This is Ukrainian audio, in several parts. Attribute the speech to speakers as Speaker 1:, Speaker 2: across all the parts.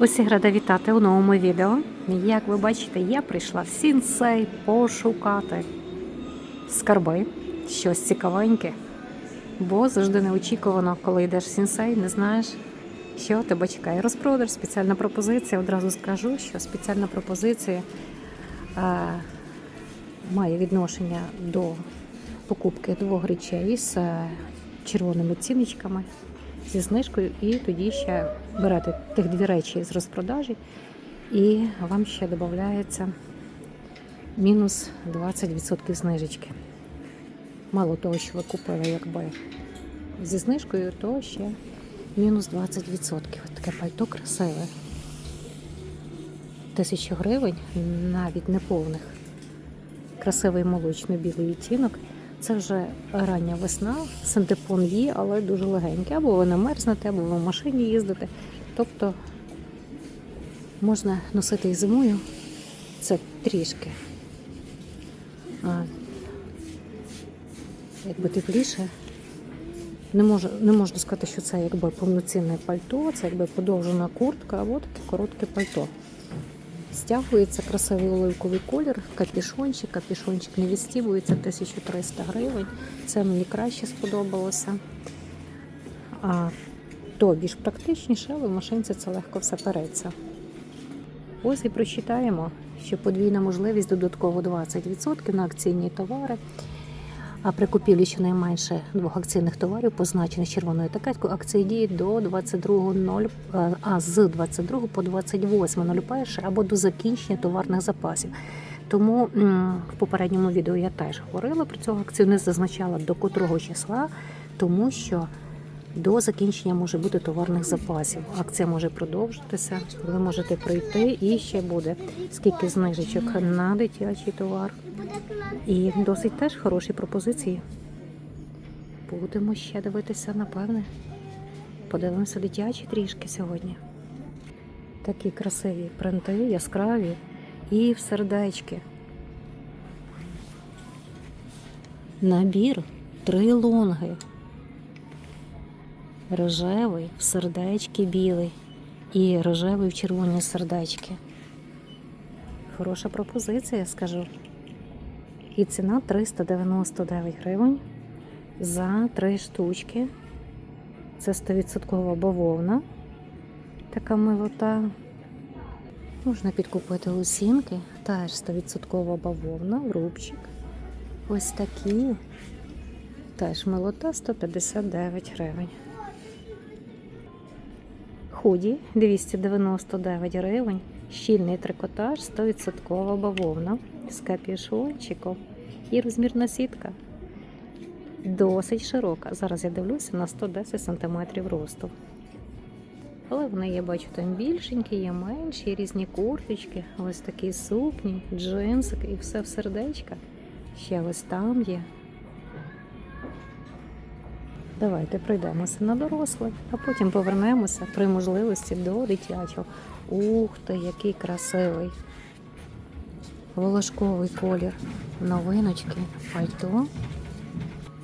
Speaker 1: Усіх рада вітати у новому відео. Як ви бачите, я прийшла в сінсей пошукати скарби, щось цікавеньке. Бо завжди неочікувано, коли йдеш в сінсей, не знаєш, що тебе чекає. Розпродаж, спеціальна пропозиція. Одразу скажу, що спеціальна пропозиція е, має відношення до покупки двох речей з е, червоними ціночками зі знижкою, і тоді ще берете тих дві речі з розпродажі, і вам ще додається мінус 20% знижечки. Мало того, що ви купили якби зі знижкою, то ще мінус 20%. От таке пальто красиве. Тисячу гривень, навіть не повних. Красивий молочно-білий відтінок. Це вже рання весна, синтепон є, але дуже легенький. Або ви не мерзнете, або ви в машині їздите. Тобто можна носити і зимою. Це трішки. А, якби тепліше. Не можу, не можна сказати, що це якби повноцінне пальто, це якби подовжена куртка або таке коротке пальто. Стягується красивий оливковий колір, капішончик, капішончик не відстібується 1300 гривень. Це мені краще сподобалося. А то більш практичніше, але в машинці це легко все переться. Ось і прочитаємо, що подвійна можливість додатково 20% на акційні товари. А при купівлі щонайменше двох акційних товарів, позначених червоною етикеткою, акції діють до 22.0, е, а з 22 по 28.01 або до закінчення товарних запасів. Тому в попередньому відео я теж говорила про цю акцію, не зазначала до котрого числа, тому що до закінчення може бути товарних запасів. Акція може продовжитися. Ви можете прийти і ще буде скільки знижечок на дитячий товар. І досить теж хороші пропозиції. Будемо ще дивитися, напевне. Подивимося дитячі трішки сьогодні. Такі красиві принти, яскраві і в сердечки. Набір три лонги. Рожевий в сердечки білий і рожевий в червоні сердечки. Хороша пропозиція, я скажу. І ціна 399 гривень за три штучки. Це 100% бавовна. Така милота. Можна підкупити лусінки, теж 100% бавовна, рубчик. Ось такі. Теж милота 159 гривень. Худі 299 гривень. Щільний трикотаж, 100% бавовна з капюшончиком і розмірна сітка. Досить широка. Зараз я дивлюся на 110 см росту. Але вони є, бачу, там більшенькі, є менші, різні курточки, ось такі сукні, джинсики і все в сердечка. Ще ось там є. Давайте пройдемося на дорослих, а потім повернемося при можливості до дитячого. Ух ти, який красивий. Волошковий колір. Новиночки, пальто.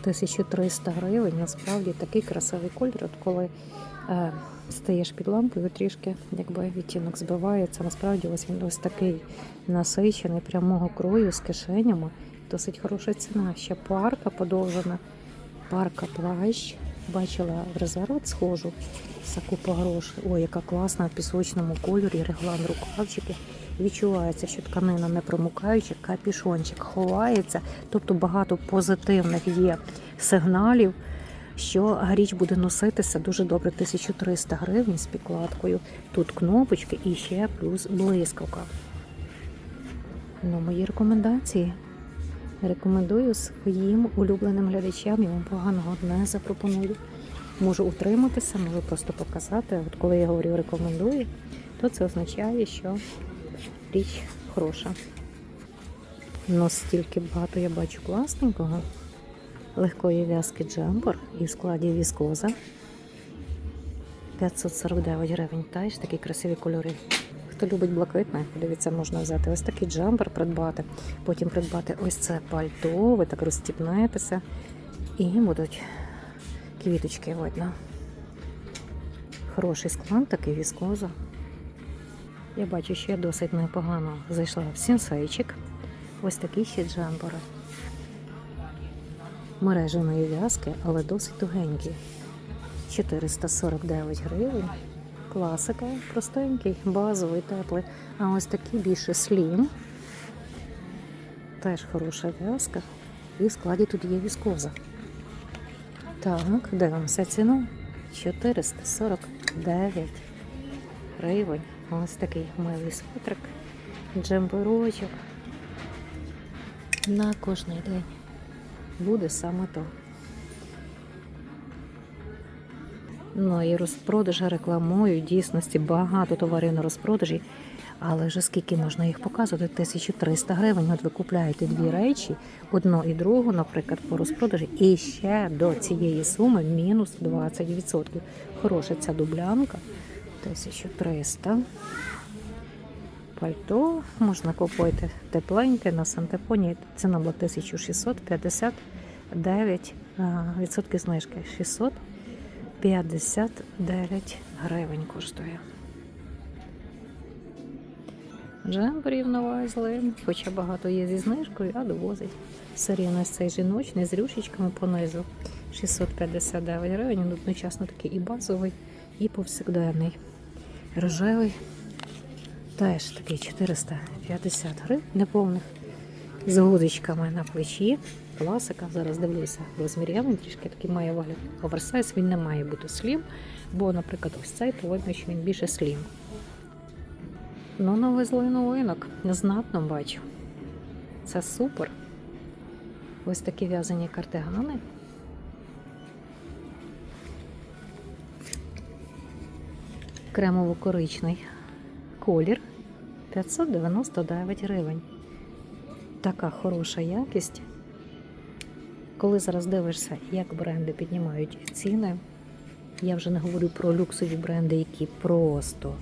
Speaker 1: 1300 гривень. Насправді такий красивий колір. От коли е, стаєш під лампою, трішки якби відтінок збивається. Насправді ось він ось такий насичений, прямого крою з кишенями. Досить хороша ціна. Ще парка подовжена. Парка плащ. Бачила в резерв схожу за купу грошей. Ой, яка класна в пісочному кольорі, реглан рукавчики. Відчувається, що тканина не промукаюча, капішончик ховається. Тобто багато позитивних є сигналів, що річ буде носитися дуже добре. 1300 гривень з підкладкою. Тут кнопочки і ще плюс блискавка. Ну, мої рекомендації. Рекомендую своїм улюбленим глядачам, я вам поганого не запропоную. Можу утриматися, можу просто показати. От коли я говорю рекомендую, то це означає, що річ хороша. Но стільки багато я бачу класненького. Легкої в'язки джемпер і в складі віскоза. 549 гривень. Теж такі красиві кольори. Хто любить блакитне, дивіться, можна взяти ось такий джемпер придбати, потім придбати ось це пальто, ви так розстібнетеся і будуть квіточки видно. Хороший склад, такий віскоза. Я бачу, що я досить непогано зайшла в сінсейчик. Ось такі ще джемпери. Мереженої в'язки, але досить тугенькі. 449 гривень. Класика, простенький, базовий, теплий. А ось такі більше слім. Теж хороша в'язка. І в складі тут є віскоза. Так, дивимося ціну. 449 гривень. Ось такий милий светрик, джемперочок. На кожний день буде саме то. Ну і розпродажі рекламую, дійсності багато товарів на розпродажі. Але вже скільки можна їх показувати? 1300 гривень. От ви купляєте дві речі, одну і другу, наприклад, по розпродажі, і ще до цієї суми мінус 20%. Хороша ця дублянка. 1300. Пальто можна купити тепленьке на Сантепоні. Ціна була 1659 а, відсотки знижки. 659 гривень коштує. Джемперів навезли, хоча багато є зі знижкою, а довозить. Серія у цей жіночний з рюшечками понизу. 659 гривень, він одночасно такий і базовий, і повсякденний. Рожевий теж такий 450 гривень неповних. З гудочками на плечі. Класика. Зараз дивлюся розмір він трішки такий має вигляд. Оверсайз він не має бути слім, бо, наприклад, ось цей, то видно, що він більше слім. Ну, навезли новинок. Знатно бачу. Це супер. Ось такі в'язані кардигани. Кремово-коричний колір 599 гривень. Така хороша якість. Коли зараз дивишся, як бренди піднімають ціни, я вже не говорю про люксові бренди, які просто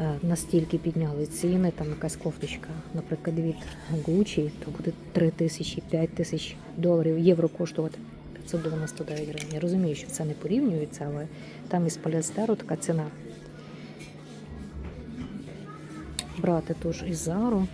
Speaker 1: е, настільки підняли ціни, там якась кофточка, наприклад, від Gucci, то буде 3 тисячі, 5 тисяч доларів, євро коштувати 599 гривень. Я розумію, що це не порівнюється, але там із поліестеру така ціна. Брати тож і Зару,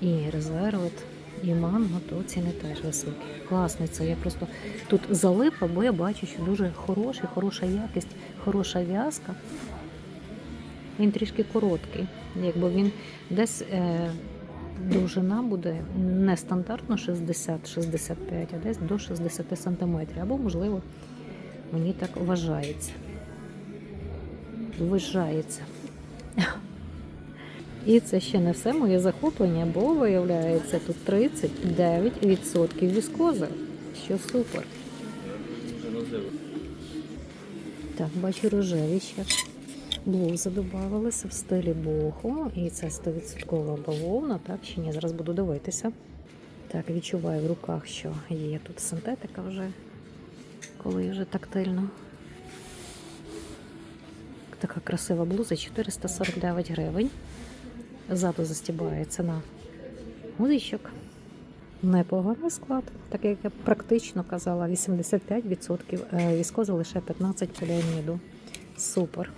Speaker 1: і резервет, і манго, то ціни теж високі. Класний це. Я просто тут залипа, бо я бачу, що дуже хороший, хороша якість, хороша в'язка. Він трішки короткий. Якби він десь е, довжина буде не стандартно 60-65, а десь до 60 сантиметрів. Або, можливо, мені так вважається. Вважається. І це ще не все моє захоплення, бо виявляється тут 39% віскози, що супер. Так, бачу рожеві ще. Блузи додавалися в стилі боху, і це 100% бавовна, так чи ні? Зараз буду дивитися. Так, відчуваю в руках, що є тут синтетика вже, коли вже тактильно. Така красива блуза 449 гривень. Ззаду застібається на гудичок. Непоганий склад, так як я практично казала, 85% е, віскозу лише 15 поліаміду. Супер.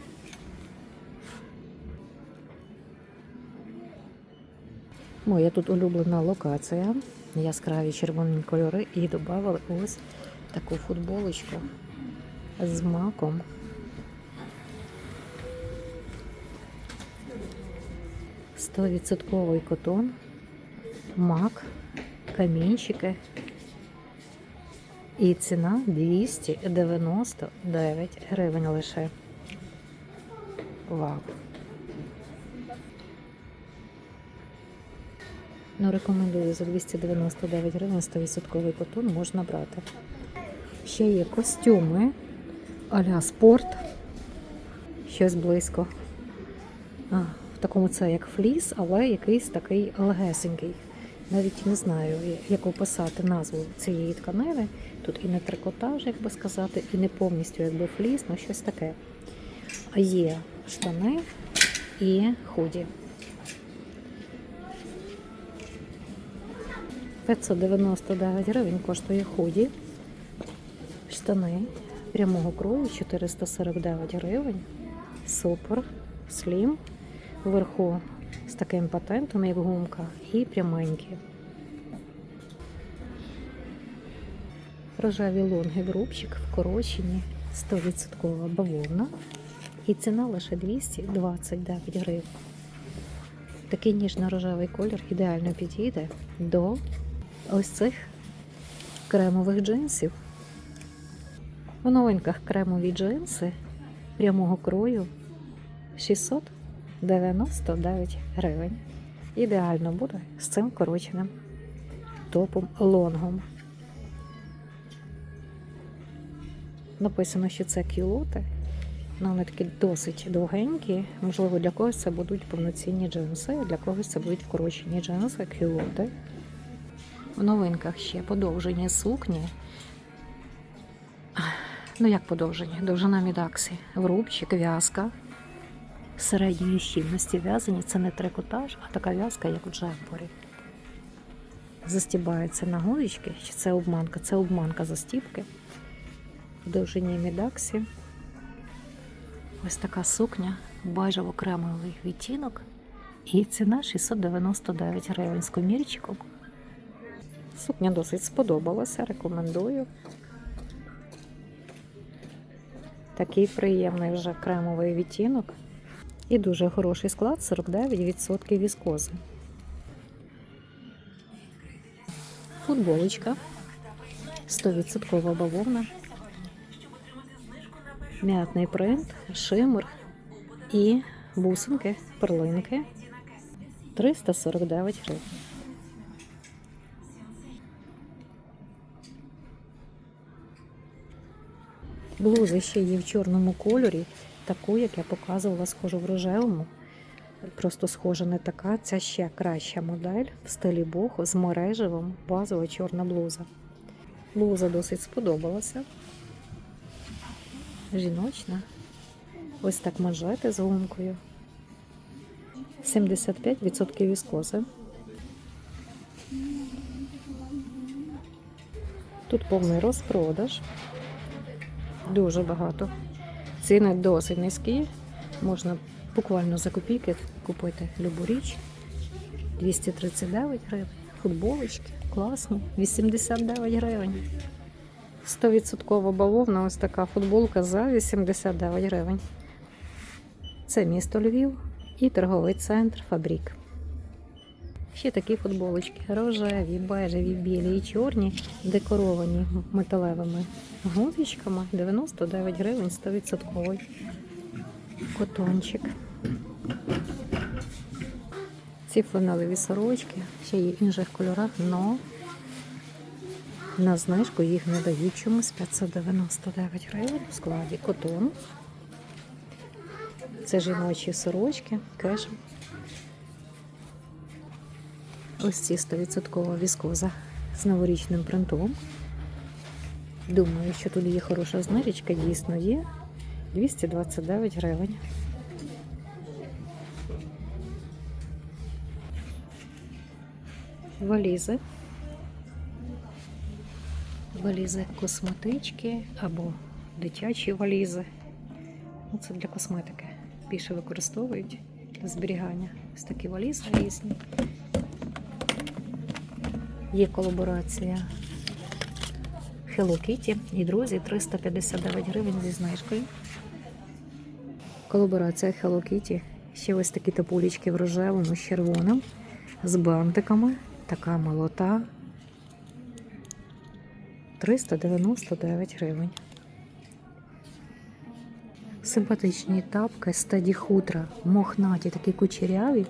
Speaker 1: Моя тут улюблена локація. Яскраві червоні кольори і додали ось таку футболочку з маком. Стовідсотковий котон, мак, камінчики. І ціна 299 гривень лише. Вау. Ну, рекомендую за 299 гривень 100% котон можна брати. Ще є костюми а-ля спорт. Щось близько. А, такому це як фліс, але якийсь такий легесенький. Навіть не знаю, як описати назву цієї тканини. Тут і не трикотаж, як би сказати, і не повністю якби фліс, ну щось таке. А є штани і худі. 599 гривень коштує худі. Штани прямого крою 449 гривень. Супер, слім. Вверху з таким патентом, як гумка, і пряменькі. Рожеві лонги в рубчик вкорочені 100% бавовна. І ціна лише 229 гривень. Такий ніжно-рожевий колір ідеально підійде до ось цих кремових джинсів. У новинках кремові джинси прямого крою 699 гривень. Ідеально буде з цим короченим топом лонгом. Написано, що це кюлоти. Ну, вони такі досить довгенькі. Можливо, для когось це будуть повноцінні джинси, для когось це будуть вкорочені джинси, кюлоти. В новинках ще подовжені сукні. Ну, як подовжені? Довжина мідаксі. Врубчик, в'язка. Середньої щільності в'язані. Це не трикотаж, а така в'язка, як в джемпорі. Застібається на гудочки. Чи це обманка? Це обманка застібки. В довжині мідаксі. Ось така сукня, бежево-кремовий відтінок. І ціна 699 гривень з комірчиком. Сукня досить сподобалася, рекомендую. Такий приємний вже кремовий відтінок. І дуже хороший склад 49% віскози. Футболочка 100% бавовна. М'ятний принт, шимер і бусинки, перлинки 349 гривень. Блуза ще є в чорному кольорі, таку, як я показувала, схожу в рожевому. Просто схожа не така, ця ще краща модель в стилі боху з мережевим, базова чорна блуза. Блуза досить сподобалася. Жіночна. Ось так манжети з гумкою. 75% віскози. Тут повний розпродаж. Дуже багато. Ціни досить низькі. Можна буквально за копійки купити любу річ. 239 гривень. Футболочки класні. 89 гривень. 100% бавовна ось така футболка за 89 гривень. Це місто Львів і торговий центр Фабрік. Ще такі футболочки рожеві, бежеві, білі і чорні, декоровані металевими гузичками. 99 гривень 100% котончик. Ці фланелеві сорочки ще є в інших кольорах, але на знижку їх не дають чомусь 599 гривень в складі котон. Це жіночі сорочки, кеш. Ось ці 100% віскоза з новорічним принтом. Думаю, що тут є хороша знижечка, дійсно є. 229 гривень. Валізи. Валізи косметички або дитячі валізи. Ну, Це для косметики. Більше використовують для зберігання. Ось такі валізи різні. Є колаборація Hello Kitty і друзі 359 гривень зі знижкою. Колаборація Hello Kitty. Ще ось такі тапулечки в рожевому з червоним, з бантиками. Така молота. 399 гривень. Симпатичні тапки стаді хутра, мохнаті, такі кучеряві,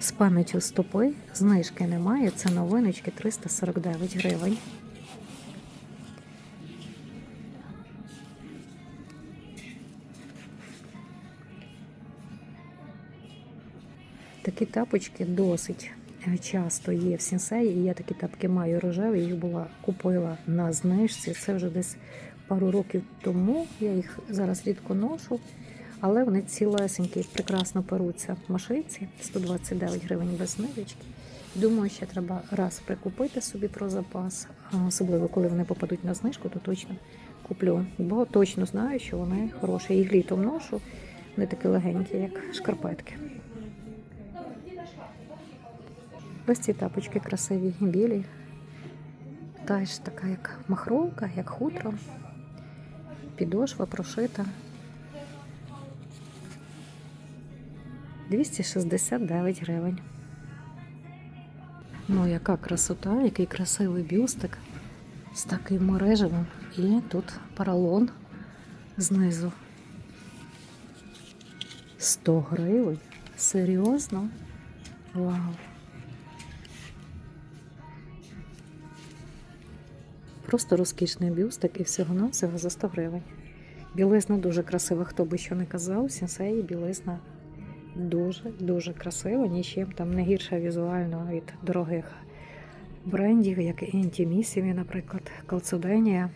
Speaker 1: з пам'яттю стопи. Знижки немає. Це новиночки 349 гривень. Такі тапочки досить часто є в сінсеї. І я такі тапки маю рожеві, їх була купила на знижці. Це вже десь пару років тому. Я їх зараз рідко ношу, але вони цілесенькі, прекрасно перуться в машиці. 129 гривень без знижечки. Думаю, ще треба раз прикупити собі про запас, особливо коли вони попадуть на знижку, то точно куплю. Бо точно знаю, що вони хороші. Їх літом ношу, вони такі легенькі, як шкарпетки. Ось ці тапочки красиві, білі. Теж така, як махровка, як хутро. Підошва прошита. 269 гривень. Ну, яка красота, який красивий бюстик з таким мережевим. І тут поролон знизу. 100 гривень. Серйозно? Вау. Просто розкішний бюстик і всього-навсього за 100 гривень. Білизна дуже красива, хто би що не казав, сенсеї білизна дуже-дуже красива, нічим там не гірша візуально від дорогих брендів, як Інтімісімі, наприклад, Калцеденія.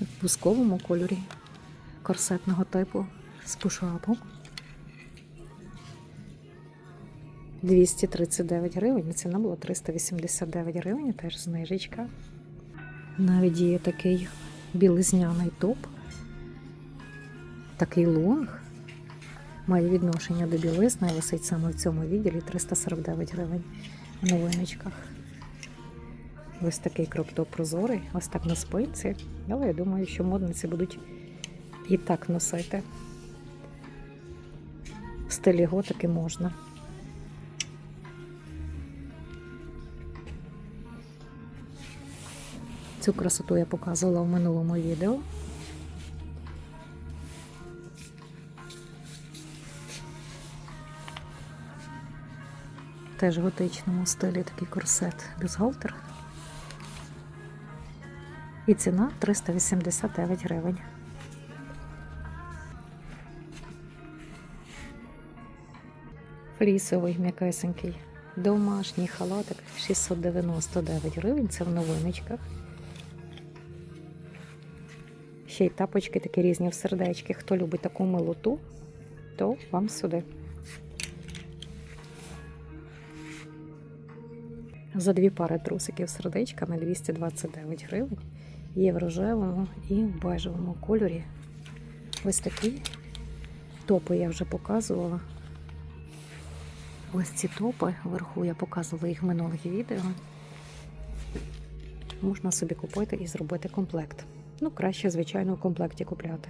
Speaker 1: В бусковому кольорі корсетного типу з пушапом. 239 гривень, ціна була 389 гривень, теж знижечка. Навіть є такий білизняний топ, такий лонг. Має відношення до білизни, висить саме в цьому відділі 349 гривень в новиночках. Ось такий кроп-топ прозорий, ось так на спинці. Але я думаю, що модниці будуть і так носити. В стилі готики можна. Цю красоту я показувала в минулому відео. Теж в готичному стилі такий корсет бюстгальтер. І ціна 389 гривень. Флісовий м'якесенький домашній халатик 699 гривень. Це в новиночках. Ще й тапочки такі різні в сердечки. Хто любить таку милоту, то вам сюди. За дві пари трусиків з сердечками 229 гривень. Є в рожевому і в бежевому кольорі. Ось такі топи я вже показувала. Ось ці топи вверху я показувала їх в минулих відео. Можна собі купити і зробити комплект. Ну, краще, звичайно, в комплекті купляти.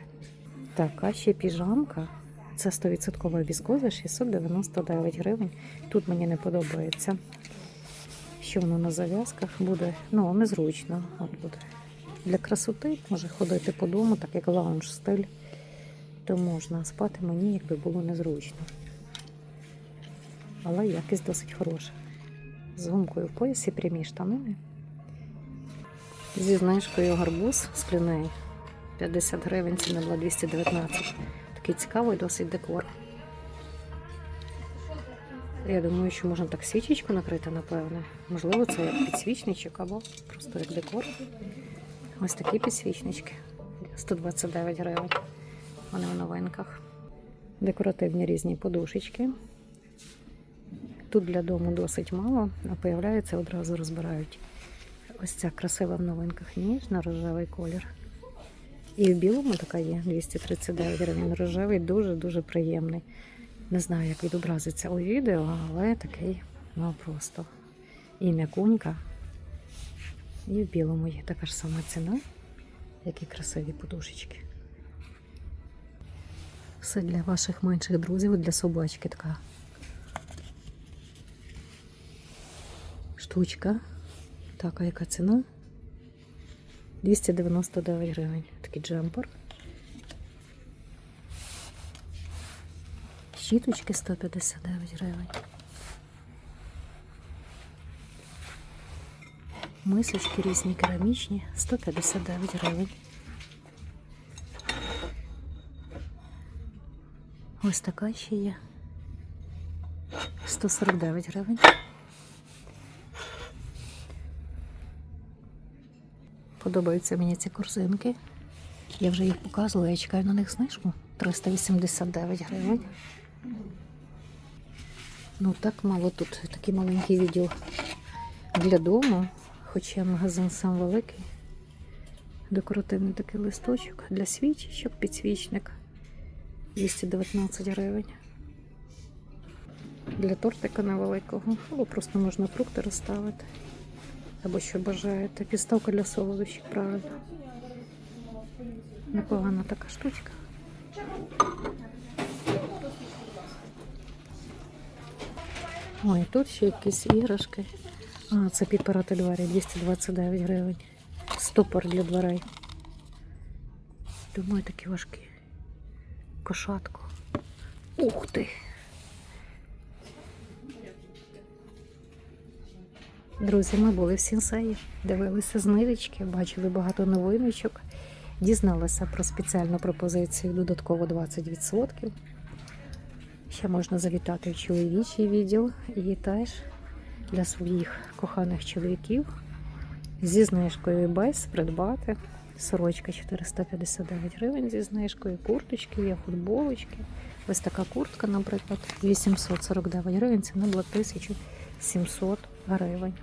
Speaker 1: Так, а ще піжамка. Це 100% віскоза 699 гривень. Тут мені не подобається. Що воно на зав'язках буде, ну, незручно. От буде. Для красоти може ходити по дому, так як лаунж стиль, то можна спати мені, якби було незручно. Але якість досить хороша. З гумкою в поясі прямі штанини. Зі знижкою гарбуз з скляний 50 гривень, ціна була 219. Такий цікавий досить декор. Я думаю, що можна так свічечку накрити, напевне. Можливо, це як підсвічничок або просто як декор. Ось такі підсвічнички. 129 гривень. Вони в новинках. Декоративні різні подушечки. Тут для дому досить мало, а появляється одразу розбирають. Ось ця красива в новинках ніжна, рожевий колір. І в білому така є 239 гривень. Рожевий дуже-дуже приємний. Не знаю, як відобразиться у відео, але такий, ну просто. І м'якунька. І в білому є така ж сама ціна, як і красиві подушечки. Все для ваших менших друзів, для собачки така штучка. Так, а яка ціна? 299 гривень. Такий джемпер. Щіточки 159 гривень. Мисочки різні керамічні 159 гривень. Ось така ще є. 149 гривень. Подобаються мені ці корзинки. Я вже їх показувала, я чекаю на них знижку. 389 гривень. Ну так мало тут такий маленький відділ для дому, хоча магазин сам великий. Декоративний такий листочок для свічечок, підсвічник 219 гривень. для тортика невеликого. Або просто можна фрукти розставити. Або що бажаєте. Підставка для солодощів, правильно. Непогана така штучка. Ой, тут ще якісь іграшки. А, це підпирати двері 229 гривень. Стопор для дверей. Думаю, такі важкі. Кошатку. Ух ти! Друзі, ми були в Сінсеї, дивилися знижечки, бачили багато новиночок, дізналися про спеціальну пропозицію додатково 20%. Ще можна завітати в чоловічий відділ і теж для своїх коханих чоловіків зі знижкою без придбати. Сорочка 459 гривень зі знижкою, курточки, є футболочки. Ось така куртка, наприклад, 849 гривень, ціна була 1700 гривень.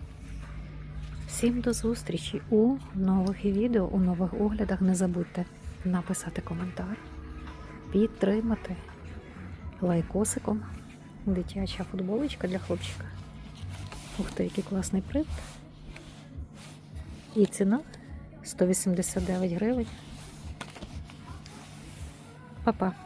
Speaker 1: Всім до зустрічі у нових відео, у нових оглядах. Не забудьте написати коментар, підтримати лайкосиком. Дитяча футболочка для хлопчика. Ух ти, який класний принт. І ціна 189 гривень. Па-па.